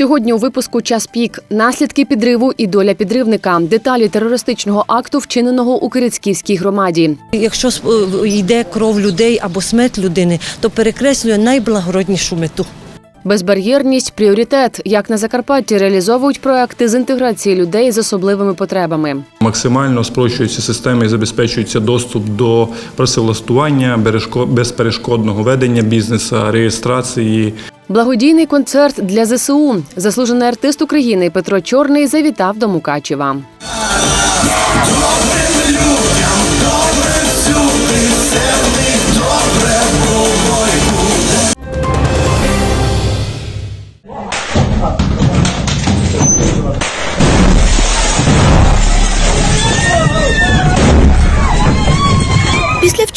Сьогодні у випуску час пік, наслідки підриву і доля підривника, деталі терористичного акту, вчиненого у Кирицьківській громаді. Якщо е, йде кров людей або смерть людини, то перекреслює найблагороднішу мету. Безбар'єрність пріоритет. Як на Закарпатті реалізовують проекти з інтеграції людей з особливими потребами. Максимально спрощуються системи і забезпечується доступ до працевлаштування, безперешкодного ведення бізнесу, реєстрації. Благодійний концерт для ЗСУ. Заслужений артист України Петро Чорний завітав до Мукачева.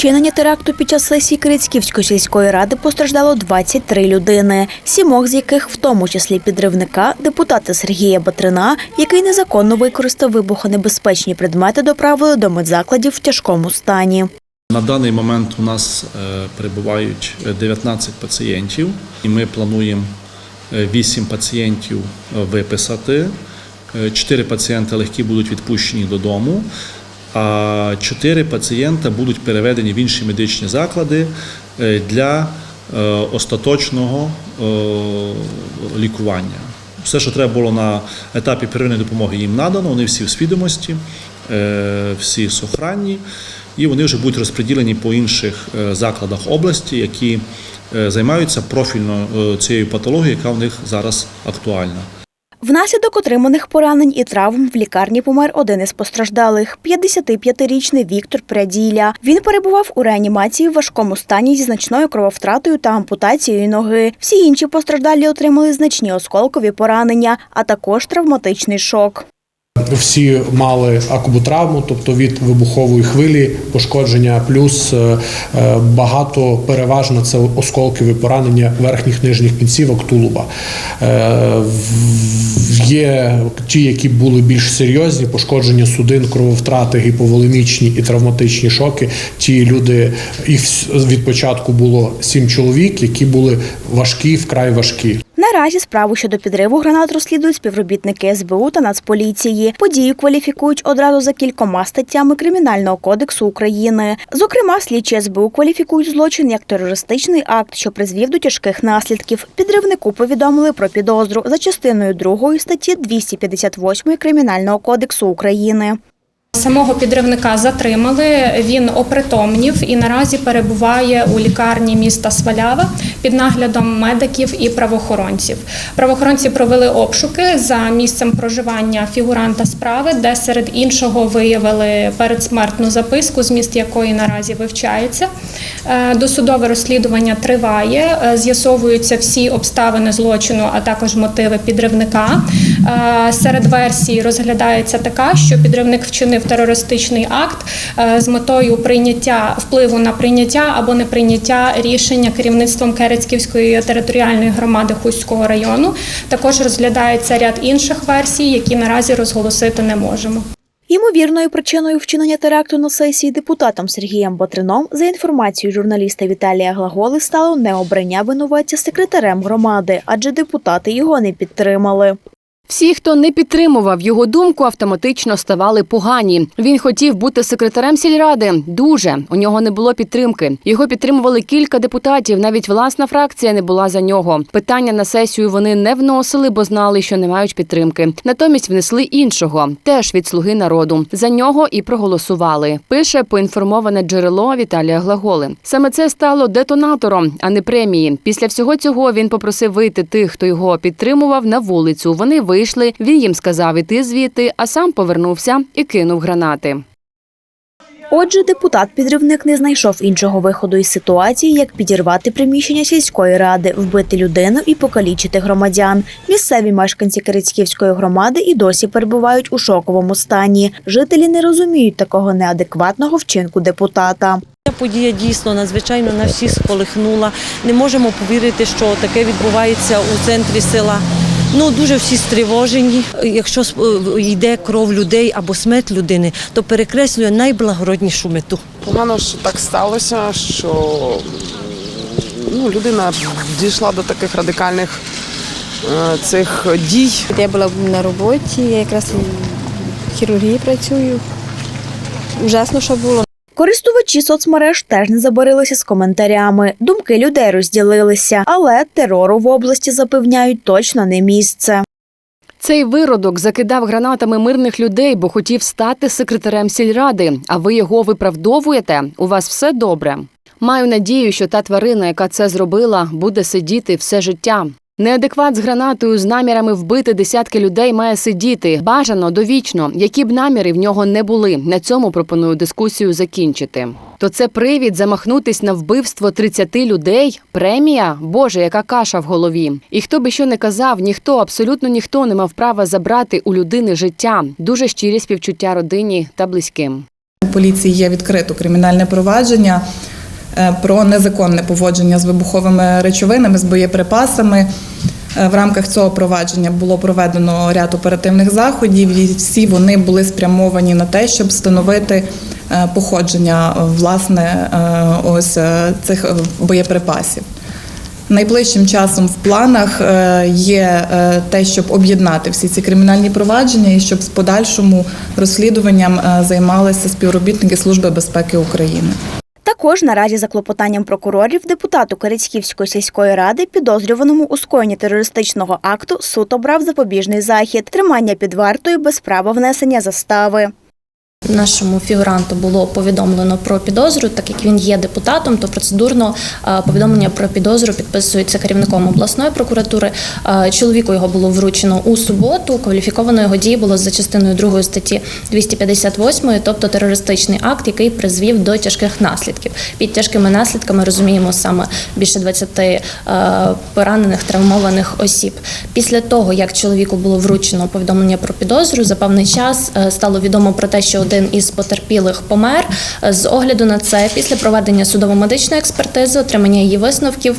Вчинення теракту під час сесії Кирицьківської сільської ради постраждало 23 людини, сімох з яких, в тому числі підривника, депутата Сергія Батрина, який незаконно використав вибухонебезпечні предмети, доправили до медзакладів в тяжкому стані. На даний момент у нас е, перебувають е, 19 пацієнтів, і ми плануємо 8 пацієнтів е, виписати. 4 пацієнти легкі будуть відпущені додому, а 4 пацієнта будуть переведені в інші медичні заклади е, для е, остаточного е, лікування. Все, що треба було на етапі первинної допомоги, їм надано. Вони всі в свідомості, всі сохранні, і вони вже будуть розподілені по інших закладах області, які займаються профільно цією патологією, яка в них зараз актуальна. Внаслідок отриманих поранень і травм в лікарні помер один із постраждалих – 55-річний Віктор Пряділя. Він перебував у реанімації в важкому стані зі значною крововтратою та ампутацією ноги. Всі інші постраждалі отримали значні осколкові поранення, а також травматичний шок. Всі мали акубутравму, тобто від вибухової хвилі пошкодження, плюс е, е, багато переважно це осколкові поранення верхніх нижніх кінцівок тулуба. Е, Є ті, які були більш серйозні, пошкодження судин, крововтрати, гіповолемічні і травматичні шоки. Ті люди, їх від початку було сім чоловік, які були важкі, вкрай важкі. Наразі справу щодо підриву гранат розслідують співробітники СБУ та Нацполіції. Подію кваліфікують одразу за кількома статтями Кримінального кодексу України. Зокрема, слідчі СБУ кваліфікують злочин як терористичний акт, що призвів до тяжких наслідків. Підривнику повідомили про підозру за частиною 2 статті 258 Кримінального кодексу України. Самого підривника затримали. Він опритомнів і наразі перебуває у лікарні міста Свалява під наглядом медиків і правоохоронців. Правоохоронці провели обшуки за місцем проживання фігуранта справи, де серед іншого виявили передсмертну записку, зміст якої наразі вивчається. Е, Досудове розслідування триває. Е, З'ясовуються всі обставини злочину, а також мотиви підривника. Е, Серед версій розглядається така, що підривник вчинив терористичний акт е, з метою прийняття впливу на прийняття або неприйняття рішення керівництвом Керецьківської територіальної громади Хуського району. Також розглядається ряд інших версій, які наразі розголосити не можемо. Ймовірною причиною вчинення теракту на сесії депутатом Сергієм Батрином, за інформацією журналіста Віталія Глаголи, стало необрання винуватця секретарем громади, адже депутати його не підтримали. Всі, хто не підтримував його думку, автоматично ставали погані. Він хотів бути секретарем сільради. Дуже у нього не було підтримки. Його підтримували кілька депутатів. Навіть власна фракція не була за нього. Питання на сесію вони не вносили, бо знали, що не мають підтримки. Натомість внесли іншого, теж від слуги народу. За нього і проголосували. Пише поінформоване джерело Віталія Глаголи. Саме це стало детонатором, а не премії. Після всього цього він попросив вийти тих, хто його підтримував, на вулицю. Вони вийшли. Він їм сказав іти звідти, а сам повернувся і кинув гранати. Отже, депутат-підривник не знайшов іншого виходу із ситуації, як підірвати приміщення сільської ради, вбити людину і покалічити громадян. Місцеві мешканці Кирицьківської громади і досі перебувають у шоковому стані. Жителі не розуміють такого неадекватного вчинку депутата. Ця подія дійсно надзвичайно на всіх сколихнула. Не можемо повірити, що таке відбувається у центрі села. Ну дуже всі стривожені. Якщо е, йде кров людей або смерть людини, то перекреслює найблагороднішу мету. Погано, що так сталося, що ну, людина дійшла до таких радикальних е, цих дій. Я була на роботі, я якраз в хірургії працюю. Ужасно, що було. Користувачі соцмереж теж не забарилися з коментарями. Думки людей розділилися, але терору в області запевняють точно не місце. Цей виродок закидав гранатами мирних людей, бо хотів стати секретарем сільради. А ви його виправдовуєте? У вас все добре. Маю надію, що та тварина, яка це зробила, буде сидіти все життя. Неадекват з гранатою з намірами вбити десятки людей має сидіти бажано довічно, які б наміри в нього не були. На цьому пропоную дискусію закінчити. То це привід замахнутись на вбивство 30 людей? Премія? Боже, яка каша в голові. І хто би що не казав, ніхто, абсолютно ніхто не мав права забрати у людини життя. Дуже щирі співчуття родині та близьким. У поліції є відкрито кримінальне провадження про незаконне поводження з вибуховими речовинами, з боєприпасами. Е, В рамках цього провадження було проведено ряд оперативних заходів, і всі вони були спрямовані на те, щоб встановити е, походження е, власне е, ось е, цих е, боєприпасів. Найближчим часом в планах е, є е, те, щоб об'єднати всі ці кримінальні провадження і щоб з подальшому розслідуванням е, займалися співробітники Служби безпеки України. Також наразі за клопотанням прокурорів депутату Корецьківської сільської ради, підозрюваному у скоєнні терористичного акту, суд обрав запобіжний захід, тримання під вартою без права внесення застави. Нашому фігуранту було повідомлено про підозру, так як він є депутатом, то процедурно е, повідомлення про підозру підписується керівником обласної прокуратури. Е, Чоловіку його було вручено у суботу. Кваліфіковано його дії було за частиною 2 статті 258, тобто терористичний акт, який призвів до тяжких наслідків. Під тяжкими наслідками розуміємо саме більше 20 е, поранених травмованих осіб. Після того, як чоловіку було вручено повідомлення про підозру, за певний час стало відомо про те, що один із потерпілих помер. З огляду на це, після проведення судово-медичної експертизи, отримання її висновків.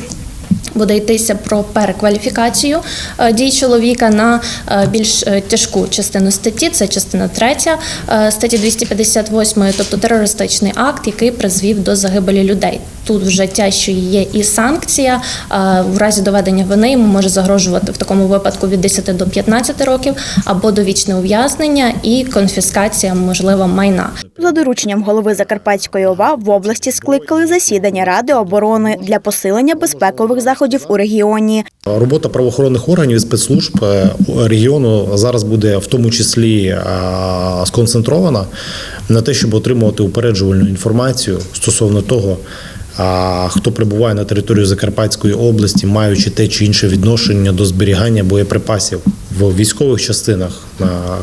Буде йтися про перекваліфікацію е, дій чоловіка на е, більш е, тяжку частину статті. Це частина 3 е, статті 258, тобто терористичний акт, який призвів до загибелі людей. Тут вже тяжчою є і санкція. Е, В разі доведення вини йому може загрожувати в такому випадку від 10 до 15 років або довічне ув'язнення і конфіскація можлива майна. За дорученням голови Закарпатської ОВА в області скликали засідання Ради оборони для посилення безпекових заходів у регіоні. Робота правоохоронних органів і спецслужб е, регіону зараз буде в тому числі е, сконцентрована на те, щоб отримувати упереджувальну інформацію стосовно того, хто прибуває на територію Закарпатської області, маючи те чи інше відношення до зберігання боєприпасів в військових частинах,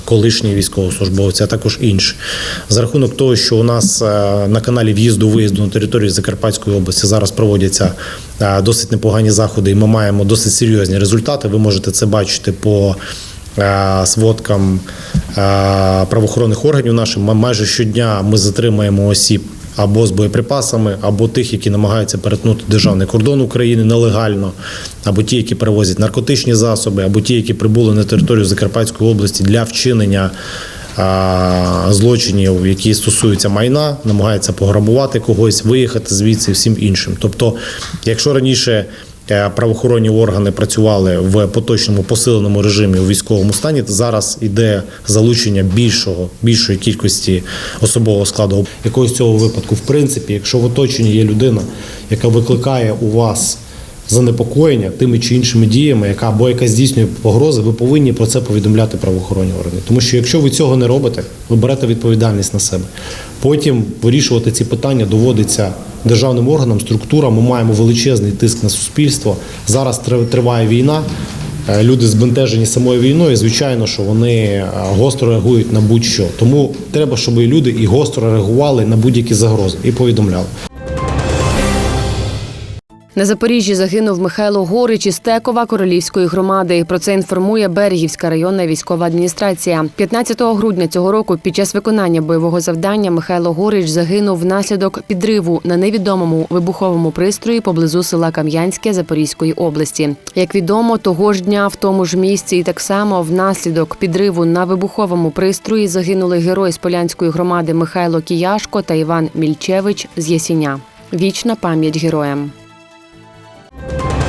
колишні військовослужбовці, а також інші. За рахунок того, що у нас е, на каналі в'їзду-виїзду на територію Закарпатської області зараз проводяться е, досить непогані заходи, і ми маємо досить серйозні результати. Ви можете це бачити по е, сводкам правоохоронних органів нашим. Майже щодня ми затримаємо осіб або з боєприпасами, або тих, які намагаються перетнути державний кордон України нелегально, або ті, які перевозять наркотичні засоби, або ті, які прибули на територію Закарпатської області для вчинення. Злочинів, які стосуються майна, намагаються пограбувати когось, виїхати звідси всім іншим. Тобто, якщо раніше правоохоронні органи працювали в поточному посиленому режимі у військовому стані, зараз іде залучення більшого, більшої кількості особового складу. Якогось цього випадку, в принципі, якщо в оточенні є людина, яка викликає у вас занепокоєння тими чи іншими діями, яка або яка здійснює погрози, ви повинні про це повідомляти правоохоронні органи. Тому що якщо ви цього не робите, ви берете відповідальність на себе. Потім вирішувати ці питання доводиться державним органам, структурам. Ми маємо величезний тиск на суспільство. Зараз триває війна. Е, Люди збентежені самою війною. Звичайно, що вони е, гостро реагують на будь-що. Тому треба, щоб і люди і гостро реагували на будь-які загрози і повідомляли. На Запоріжжі загинув Михайло Горич із Текова Королівської громади. Про це інформує Берегівська районна військова адміністрація. 15 грудня цього року під час виконання бойового завдання Михайло Горич загинув внаслідок підриву на невідомому вибуховому пристрої поблизу села Кам'янське Запорізької області. Як відомо, того ж дня в тому ж місці і так само внаслідок підриву на вибуховому пристрої загинули герой з Полянської громади Михайло Кіяшко та Іван Мільчевич з Ясіня. Вічна пам'ять героям. Thank you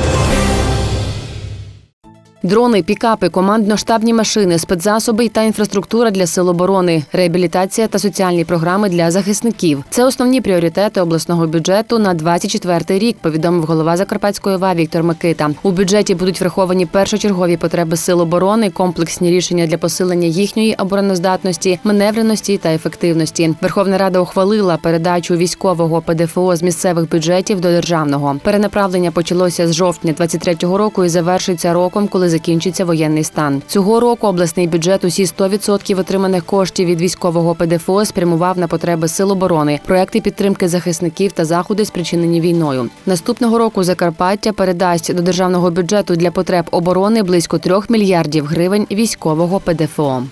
Дрони, пікапи, командно-штабні машини, спецзасоби та інфраструктура для сил оборони, реабілітація та соціальні програми для захисників. Це основні пріоритети обласного бюджету на 24 рік. Повідомив голова Закарпатської ОВА Віктор Микита. У бюджеті будуть враховані першочергові потреби сил оборони, комплексні рішення для посилення їхньої обороноздатності, маневреності та ефективності. Верховна Рада ухвалила передачу військового ПДФО з місцевих бюджетів до державного. Перенаправлення почалося з жовтня 23-го року і завершиться роком, коли закінчиться воєнний стан. Цього року обласний бюджет усі 100% отриманих коштів від військового ПДФО спрямував на потреби сил оборони, проекти підтримки захисників та заходи, спричинені війною. Наступного року Закарпаття передасть до державного бюджету для потреб оборони близько 3 мільярдів гривень військового ПДФО.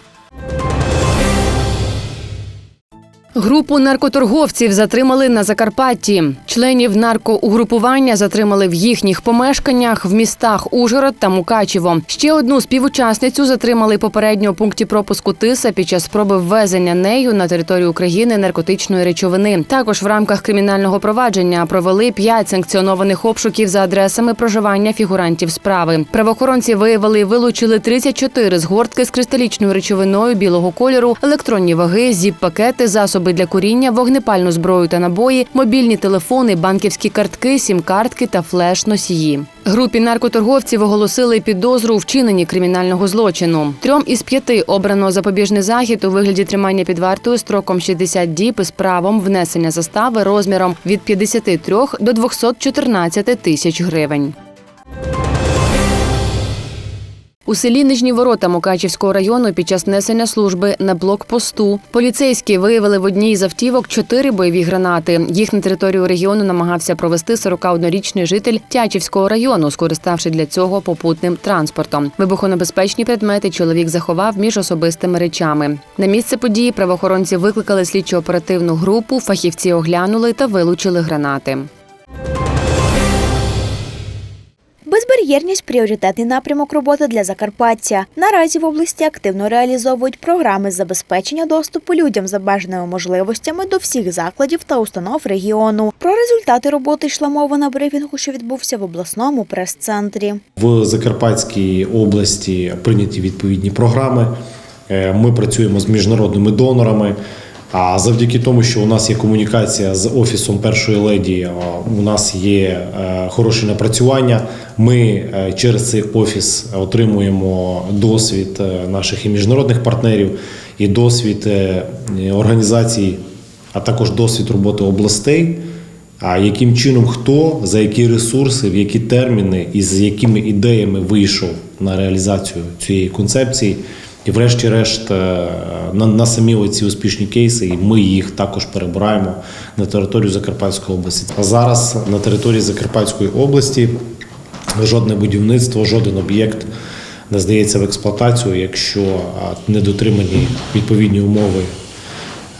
Групу наркоторговців затримали на Закарпатті. Членів наркоугрупування затримали в їхніх помешканнях в містах Ужгород та Мукачево. Ще одну співучасницю затримали попередньо у пункті пропуску Тиса під час спроби ввезення нею на територію України наркотичної речовини. Також в рамках кримінального провадження провели п'ять санкціонованих обшуків за адресами проживання фігурантів справи. Правоохоронці виявили і вилучили 34 згортки з кристалічною речовиною білого кольору, електронні ваги, зіп-пакети, засоби для куріння, вогнепальну зброю та набої, мобільні телефони, банківські картки, сім-картки та флеш-носії. Групі наркоторговців оголосили підозру у вчиненні кримінального злочину. Трьом із п'яти обрано запобіжний захід у вигляді тримання під вартою строком 60 діб із правом внесення застави розміром від 53 до 214 тисяч гривень. У селі Нижні Ворота Мукачівського району під час несення служби на блокпосту поліцейські виявили в одній з автівок чотири бойові гранати. Їх на територію регіону намагався провести 41-річний житель Тячівського району, скориставши для цього попутним транспортом. Вибухонебезпечні предмети чоловік заховав між особистими речами. На місце події правоохоронці викликали слідчо-оперативну групу, фахівці оглянули та вилучили гранати. Безбар'єрність пріоритетний напрямок роботи для Закарпаття. Наразі в області активно реалізовують програми з забезпечення доступу людям з обмеженими можливостями до всіх закладів та установ регіону. Про результати роботи йшла мова на брифінгу, що відбувся в обласному прес-центрі. В Закарпатській області прийняті відповідні програми. Е, Ми працюємо з міжнародними донорами. А завдяки тому, що у нас є комунікація з офісом першої леді, у нас є е, хороше напрацювання. Ми е, через цей офіс отримуємо досвід е, наших і міжнародних партнерів, і досвід організацій, а також досвід роботи областей. А яким чином хто за які ресурси, в які терміни і з якими ідеями вийшов на реалізацію цієї концепції, і врешті-решт е, на, на самі ці успішні кейси, і ми їх також перебираємо на територію Закарпатської області. А зараз на території Закарпатської області жодне будівництво, жоден об'єкт не здається в експлуатацію, якщо е, не дотримані відповідні умови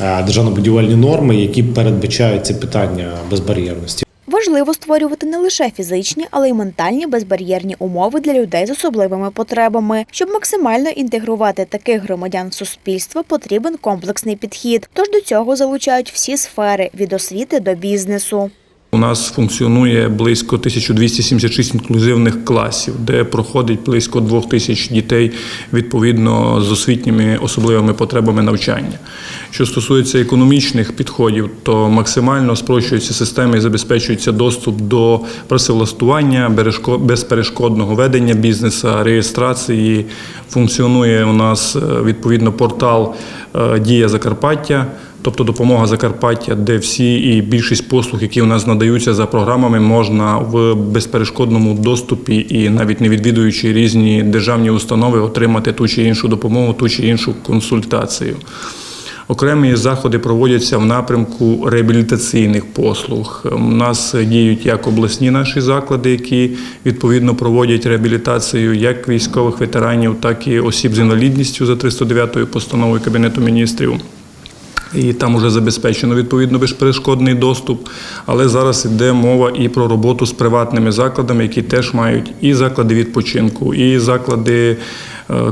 е, державно-будівельні норми, які передбачають це питання безбар'єрності. Важливо створювати не лише фізичні, але й ментальні безбар'єрні умови для людей з особливими потребами. Щоб максимально інтегрувати таких громадян в суспільство, потрібен комплексний підхід. Тож до цього залучають всі сфери від освіти до бізнесу. У нас функціонує близько 1276 інклюзивних класів, де проходить близько 2000 дітей відповідно з освітніми особливими потребами навчання. Що стосується економічних підходів, то максимально спрощуються системи і забезпечується доступ до працевлаштування, безперешкодного ведення бізнесу, реєстрації. Функціонує у нас е, відповідно портал е, Дія Закарпаття. Тобто допомога Закарпаття, де всі і більшість послуг, які у нас надаються за програмами, можна в безперешкодному доступі і навіть не відвідуючи різні державні установи, отримати ту чи іншу допомогу, ту чи іншу консультацію. Окремі заходи проводяться в напрямку реабілітаційних послуг. У нас діють як обласні наші заклади, які відповідно проводять реабілітацію як військових ветеранів, так і осіб з інвалідністю за 309 постановою Кабінету міністрів. І там вже забезпечено відповідно безперешкодний доступ. Але зараз йде мова і про роботу з приватними закладами, які теж мають і заклади відпочинку, і заклади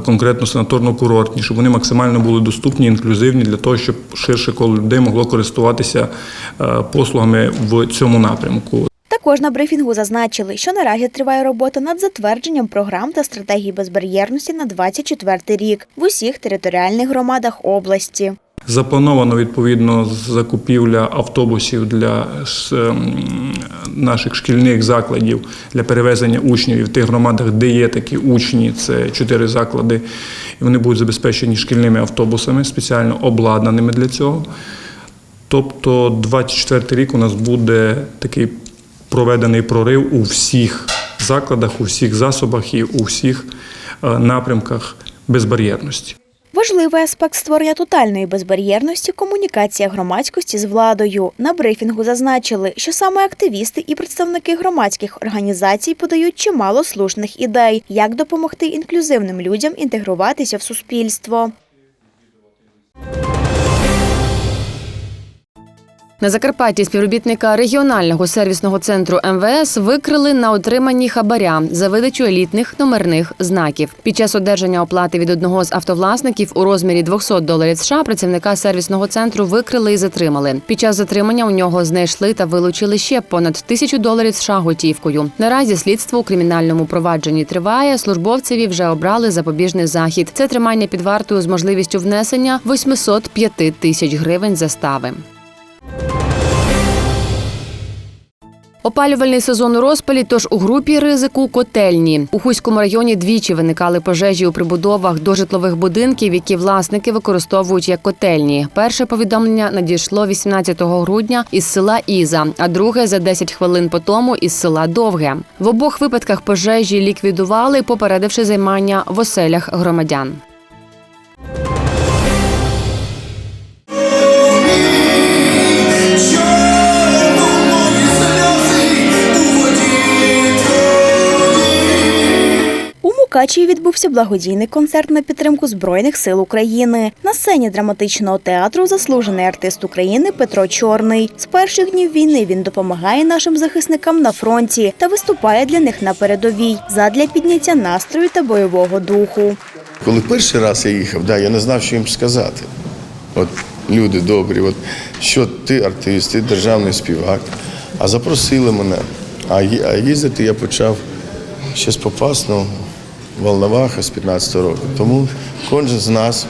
конкретно санаторно-курортні, щоб вони максимально були доступні, інклюзивні для того, щоб ширше коло людей могло користуватися е, послугами в цьому напрямку. Також на брифінгу зазначили, що наразі триває робота над затвердженням програм та стратегій безбар'єрності на 24 рік в усіх територіальних громадах області. Заплановано відповідно закупівля автобусів для ем, наших шкільних закладів для перевезення учнів і в тих громадах, де є такі учні, це чотири заклади, і вони будуть забезпечені шкільними автобусами, спеціально обладнаними для цього. Тобто 24 рік у нас буде такий проведений прорив у всіх закладах, у всіх засобах і у всіх е, напрямках безбар'єрності. Важливий аспект створення тотальної безбар'єрності комунікація громадськості з владою. На брифінгу зазначили, що саме активісти і представники громадських організацій подають чимало слушних ідей, як допомогти інклюзивним людям інтегруватися в суспільство. На Закарпатті співробітника регіонального сервісного центру МВС викрили на отриманні хабаря за видачу елітних номерних знаків. Під час одержання оплати від одного з автовласників у розмірі 200 доларів США працівника сервісного центру викрили і затримали. Під час затримання у нього знайшли та вилучили ще понад тисячу доларів США готівкою. Наразі слідство у кримінальному провадженні триває. Службовцеві вже обрали запобіжний захід. Це тримання під вартою з можливістю внесення 805 тисяч гривень застави. Опалювальний сезон у розпалі, тож у групі ризику котельні. У Хуському районі двічі виникали пожежі у прибудовах до житлових будинків, які власники використовують як котельні. Перше повідомлення надійшло 18 грудня із села Іза, а друге за 10 хвилин по тому із села Довге. В обох випадках пожежі ліквідували, попередивши займання в оселях громадян. Мукачеві відбувся благодійний концерт на підтримку Збройних сил України. На сцені драматичного театру заслужений артист України Петро Чорний. З перших днів війни він допомагає нашим захисникам на фронті та виступає для них на передовій задля підняття настрою та бойового духу. Коли перший раз я їхав, да, я не знав, що їм сказати. От люди добрі, от що ти артист, ти державний співак. А запросили мене. А, а їздити я почав ще з Попасного, Волноваха з 15 року. Тому кожен з нас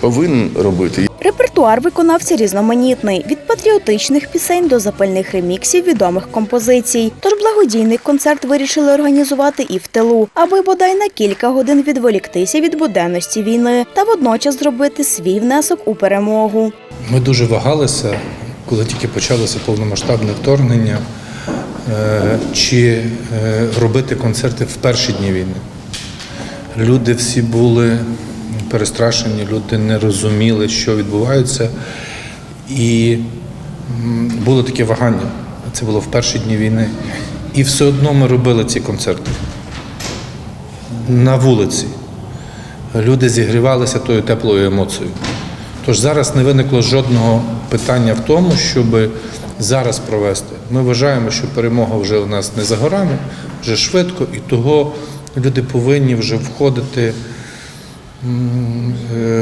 повинен робити. Репертуар виконавця різноманітний від патріотичних пісень до запальних реміксів відомих композицій. Тож благодійний концерт вирішили організувати і в тилу, аби бодай на кілька годин відволіктися від буденності війни та водночас зробити свій внесок у перемогу. Ми дуже вагалися, коли тільки почалося повномасштабне вторгнення, е, чи е, робити концерти в перші дні війни. Люди всі були перестрашені, люди не розуміли, що відбувається. І було таке вагання. Це було в перші дні війни. І все одно ми робили ці концерти на вулиці. Люди зігрівалися тою теплою емоцією. Тож зараз не виникло жодного питання в тому, щоб зараз провести. Ми вважаємо, що перемога вже у нас не за горами, вже швидко, і того люди повинні вже входити е,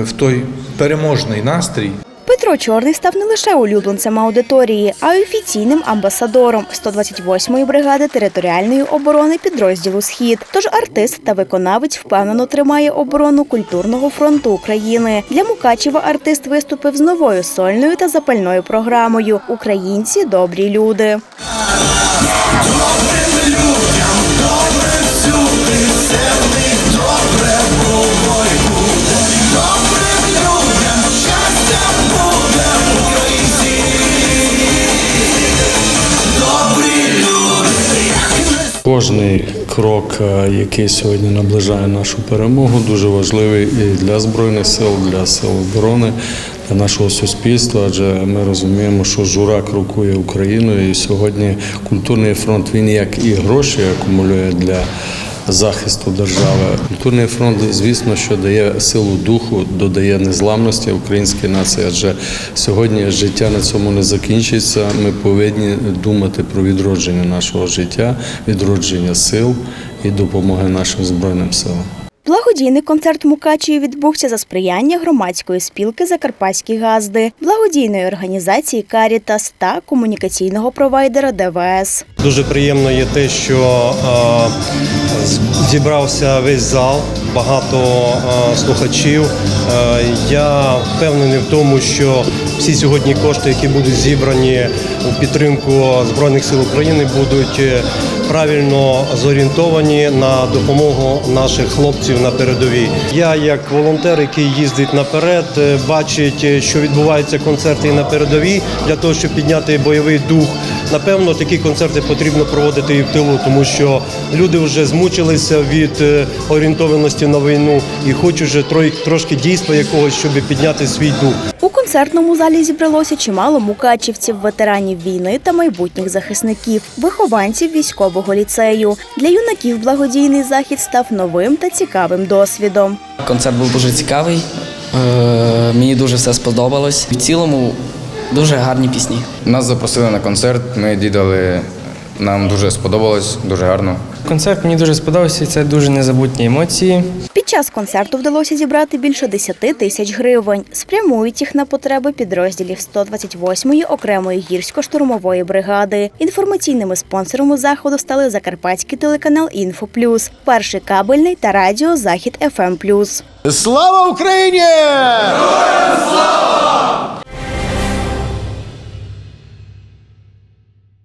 в той переможний настрій. Петро Чорний став не лише улюбленцем аудиторії, а й офіційним амбасадором 128-ї бригади територіальної оборони підрозділу Схід. Тож артист та виконавець впевнено тримає оборону культурного фронту України. Для Мукачева артист виступив з новою сольною та запальною програмою Українці добрі люди. Кожний крок, е, який сьогодні наближає нашу перемогу, дуже важливий і для збройних сил, для сил оборони, для нашого суспільства. Адже ми розуміємо, що жура крокує Україною, і сьогодні культурний фронт він як і гроші акумулює для захисту держави. Культурний фронт, звісно, що дає силу духу, додає незламності українській нації. Адже сьогодні життя на цьому не закінчиться. Ми повинні думати про відродження нашого життя, відродження сил і допомоги нашим збройним силам. Благодійний концерт Мукачеві відбувся за сприяння громадської спілки Закарпатські газди, благодійної організації Карітас та комунікаційного провайдера ДВС. Дуже приємно є те, що е, зібрався весь зал, багато е, слухачів. Е, я впевнений в тому, що всі сьогодні кошти, які будуть зібрані у підтримку Збройних сил України, будуть е, правильно зорієнтовані на допомогу наших хлопців на передовій. Я, як волонтер, який їздить наперед, бачить, що відбуваються концерти на передовій для того, щоб підняти бойовий дух. Напевно, такі концерти потрібно проводити і в тилу, тому що люди вже змучилися від е, орієнтованості на війну і хочуть вже трошки дійства якогось, щоб підняти свій дух. У концертному залі зібралося чимало мукачівців, ветеранів війни та майбутніх захисників, вихованців військового ліцею. Для юнаків благодійний захід став новим та цікавим досвідом. Концерт був дуже цікавий. Е, Мені дуже все сподобалось. В цілому дуже гарні пісні. Нас запросили на концерт, ми відвідали, нам дуже сподобалось, дуже гарно. Концерт мені дуже сподобався, це дуже незабутні емоції. Під час концерту вдалося зібрати більше 10 тисяч гривень. Спрямують їх на потреби підрозділів 128-ї окремої гірсько-штурмової бригади. Інформаційними спонсорами заходу стали закарпатський телеканал Інфо Плюс, перший кабельний та радіо Захід ФМ Плюс. Слава Україні! Слава!